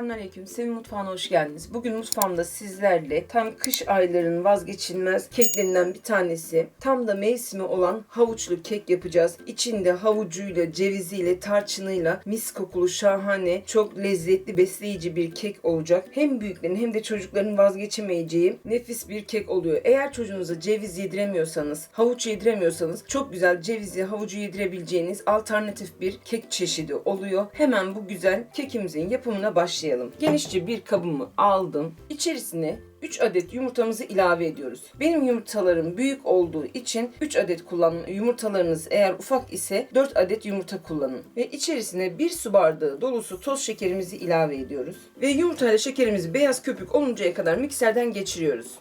Selamünaleyküm. Sevin mutfağına hoş geldiniz. Bugün mutfağımda sizlerle tam kış aylarının vazgeçilmez keklerinden bir tanesi. Tam da mevsimi olan havuçlu kek yapacağız. İçinde havucuyla, ceviziyle, tarçınıyla mis kokulu şahane, çok lezzetli, besleyici bir kek olacak. Hem büyüklerin hem de çocukların vazgeçemeyeceği nefis bir kek oluyor. Eğer çocuğunuza ceviz yediremiyorsanız, havuç yediremiyorsanız çok güzel cevizi, havucu yedirebileceğiniz alternatif bir kek çeşidi oluyor. Hemen bu güzel kekimizin yapımına başlayalım. Genişçe bir kabımı aldım. İçerisine 3 adet yumurtamızı ilave ediyoruz. Benim yumurtalarım büyük olduğu için 3 adet kullanın. Yumurtalarınız eğer ufak ise 4 adet yumurta kullanın. Ve içerisine 1 su bardağı dolusu toz şekerimizi ilave ediyoruz. Ve yumurtayla şekerimizi beyaz köpük oluncaya kadar mikserden geçiriyoruz.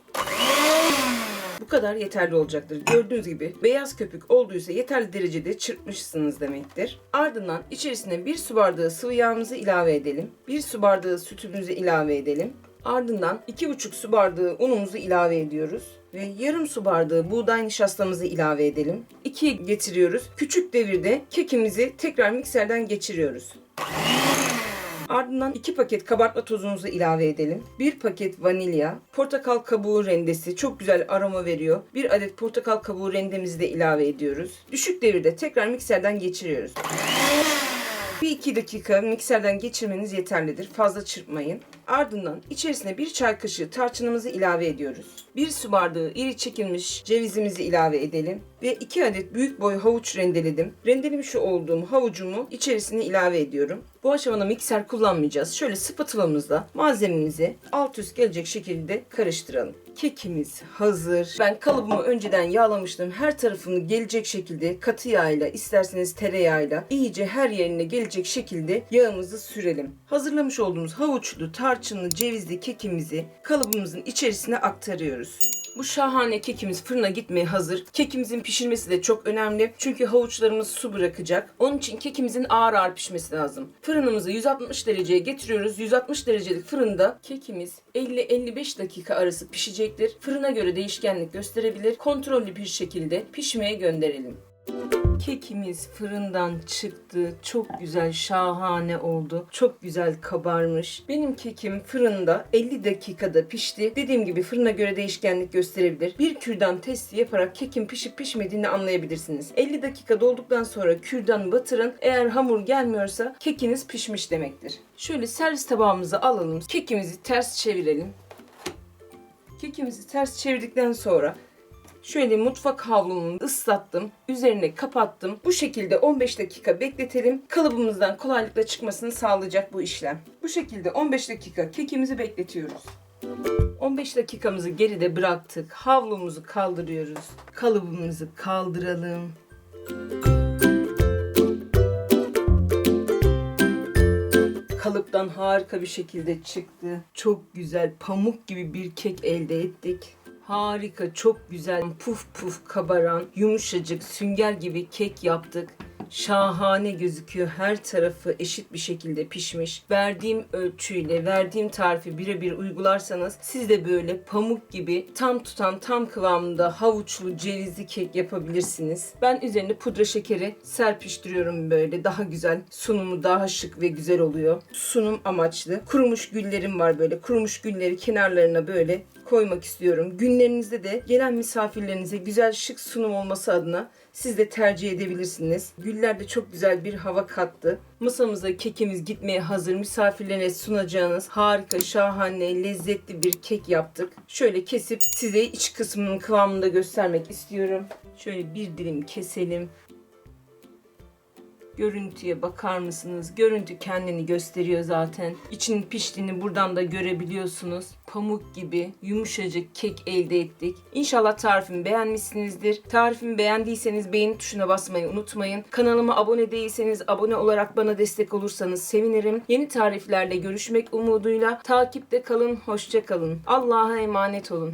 Bu kadar yeterli olacaktır. Gördüğünüz gibi beyaz köpük olduysa yeterli derecede çırpmışsınız demektir. Ardından içerisine bir su bardağı sıvı yağımızı ilave edelim. Bir su bardağı sütümüzü ilave edelim. Ardından 2,5 su bardağı unumuzu ilave ediyoruz. Ve yarım su bardağı buğday nişastamızı ilave edelim. 2'ye getiriyoruz. Küçük devirde kekimizi tekrar mikserden geçiriyoruz. Ardından 2 paket kabartma tozumuzu ilave edelim. 1 paket vanilya, portakal kabuğu rendesi çok güzel aroma veriyor. 1 adet portakal kabuğu rendemizi de ilave ediyoruz. Düşük devirde tekrar mikserden geçiriyoruz. Bir iki dakika mikserden geçirmeniz yeterlidir. Fazla çırpmayın. Ardından içerisine bir çay kaşığı tarçınımızı ilave ediyoruz. Bir su bardağı iri çekilmiş cevizimizi ilave edelim. Ve iki adet büyük boy havuç rendeledim. Rendelemiş olduğum havucumu içerisine ilave ediyorum. Bu aşamada mikser kullanmayacağız. Şöyle spatulamızla malzememizi alt üst gelecek şekilde karıştıralım. Kekimiz hazır. Ben kalıbımı önceden yağlamıştım. Her tarafını gelecek şekilde katı yağıyla isterseniz tereyağıyla iyice her yerine gelecek şekilde yağımızı sürelim. Hazırlamış olduğumuz havuçlu, tarçınlı, cevizli kekimizi kalıbımızın içerisine aktarıyoruz. Bu şahane kekimiz fırına gitmeye hazır. Kekimizin pişirmesi de çok önemli. Çünkü havuçlarımız su bırakacak. Onun için kekimizin ağır ağır pişmesi lazım. Fırınımızı 160 dereceye getiriyoruz. 160 derecelik fırında kekimiz 50-55 dakika arası pişecektir. Fırına göre değişkenlik gösterebilir. Kontrollü bir şekilde pişmeye gönderelim. Kekimiz fırından çıktı. Çok güzel, şahane oldu. Çok güzel kabarmış. Benim kekim fırında 50 dakikada pişti. Dediğim gibi fırına göre değişkenlik gösterebilir. Bir kürdan testi yaparak kekin pişip pişmediğini anlayabilirsiniz. 50 dakika dolduktan sonra kürdanı batırın. Eğer hamur gelmiyorsa kekiniz pişmiş demektir. Şöyle servis tabağımızı alalım. Kekimizi ters çevirelim. Kekimizi ters çevirdikten sonra Şöyle mutfak havlumu ıslattım. Üzerine kapattım. Bu şekilde 15 dakika bekletelim. Kalıbımızdan kolaylıkla çıkmasını sağlayacak bu işlem. Bu şekilde 15 dakika kekimizi bekletiyoruz. 15 dakikamızı geride bıraktık. Havlumuzu kaldırıyoruz. Kalıbımızı kaldıralım. Kalıptan harika bir şekilde çıktı. Çok güzel pamuk gibi bir kek elde ettik. Harika, çok güzel, puf puf kabaran, yumuşacık, sünger gibi kek yaptık. Şahane gözüküyor. Her tarafı eşit bir şekilde pişmiş. Verdiğim ölçüyle, verdiğim tarifi birebir uygularsanız siz de böyle pamuk gibi tam tutan, tam kıvamında havuçlu, cevizli kek yapabilirsiniz. Ben üzerine pudra şekeri serpiştiriyorum böyle. Daha güzel, sunumu daha şık ve güzel oluyor. Sunum amaçlı. Kurumuş güllerim var böyle. Kurumuş gülleri kenarlarına böyle koymak istiyorum. Günlerinizde de gelen misafirlerinize güzel şık sunum olması adına siz de tercih edebilirsiniz. Güller de çok güzel bir hava kattı. Masamıza kekimiz gitmeye hazır. Misafirlerine sunacağınız harika, şahane, lezzetli bir kek yaptık. Şöyle kesip size iç kısmının kıvamını da göstermek istiyorum. Şöyle bir dilim keselim. Görüntüye bakar mısınız? Görüntü kendini gösteriyor zaten. İçinin piştiğini buradan da görebiliyorsunuz. Pamuk gibi yumuşacık kek elde ettik. İnşallah tarifimi beğenmişsinizdir. Tarifimi beğendiyseniz beğeni tuşuna basmayı unutmayın. Kanalıma abone değilseniz abone olarak bana destek olursanız sevinirim. Yeni tariflerle görüşmek umuduyla takipte kalın, hoşça kalın. Allah'a emanet olun.